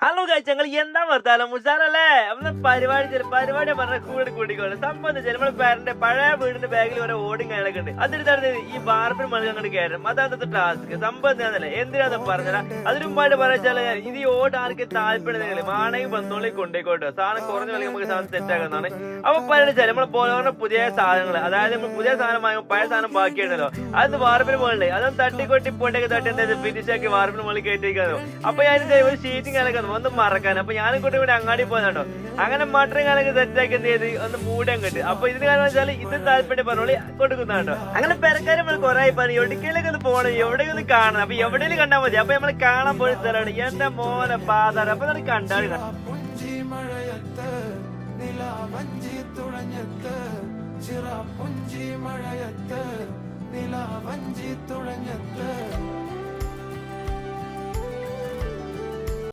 Hello കഴിച്ച ഞങ്ങൾ എന്താ വർത്താനം? മുഷാറല്ലേ നമ്മൾ പരിപാടി പരിപാടി പറഞ്ഞ കൂടെ കൂട്ടിക്കോളെ സംബന്ധിച്ച് നമ്മുടെ പേരന്റെ പഴയ വീടിന്റെ ബാഗിൽ വരെ ഓടും കാര്യങ്ങളൊക്കെ ഉണ്ട്. അതെടുത്താണ് ഈ ബാർബിൻ മണി അങ്ങോട്ട് കയറും അതാണ് ടാസ്ക് എന്താണല്ലേ എന്തിനാന്ന് പറഞ്ഞാൽ അതിനു പാട് പറയാച്ചാൽ ഇത് ഈ ഓട് ആർക്ക് താല്പര്യം മാണെങ്കിൽ വന്നോളി കൊണ്ടേക്കോട്ടോ. സാധനം കുറഞ്ഞ വിലക്ക് നമുക്ക് സാധനം സെറ്റ് അപ്പൊ പറയുന്നത് നമ്മൾ പോലെ പുതിയ സാധനങ്ങൾ അതായത് നമ്മൾ പുതിയ സാധനം വാങ്ങും പഴയ സാധനം ബാക്കിയാണല്ലോ. അത് വാർപ്പിന് മുകളിൽ അതും തട്ടിക്കൊട്ടി പൊട്ടൊക്കെ തട്ടി എന്താ ഫിനിഷാക്കി വാർപ്പിന് മുകളിൽ കയറ്റിയിരിക്കുന്നു അപ്പൊ ഞാൻ ഒരു ഷീറ്റിംഗ് കാലൊക്കെ ഒന്ന് മറക്കാൻ. അപ്പൊ ഞാനും കൂട്ടി കൂടി അങ്ങാടി പോയതാട്ടോ. അങ്ങനെ മട്ടറും കാലൊക്കെ സെറ്റാക്കി എന്ത് ചെയ്ത്? ഒന്ന് മൂടാൻ കിട്ടി. അപ്പൊ ഇതിന് കാരണം വെച്ചാൽ ഇത് താല്പര്യം പറഞ്ഞോളി കൊടുക്കുന്നതാട്ടോ. അങ്ങനെ പെരക്കാരും നമ്മൾ കുറെ പറഞ്ഞു എവിടേക്കെങ്കിലും ഒന്ന് പോകണം എവിടെയെങ്കിലും ഒന്ന് കാണണം. അപ്പൊ എവിടെയെങ്കിലും കണ്ടാൽ മതി. അപ്പൊ നമ്മൾ കാണാൻ പോയ സ്ഥലമാണ് എന്റെ മോനെ പാതാറ് അപ്പൊ നമുക്ക് കണ്ടാൽ തുഴഞ്ഞത്ത് ചിറ പുഞ്ചി മഴയത്ത് നിലാവഞ്ചി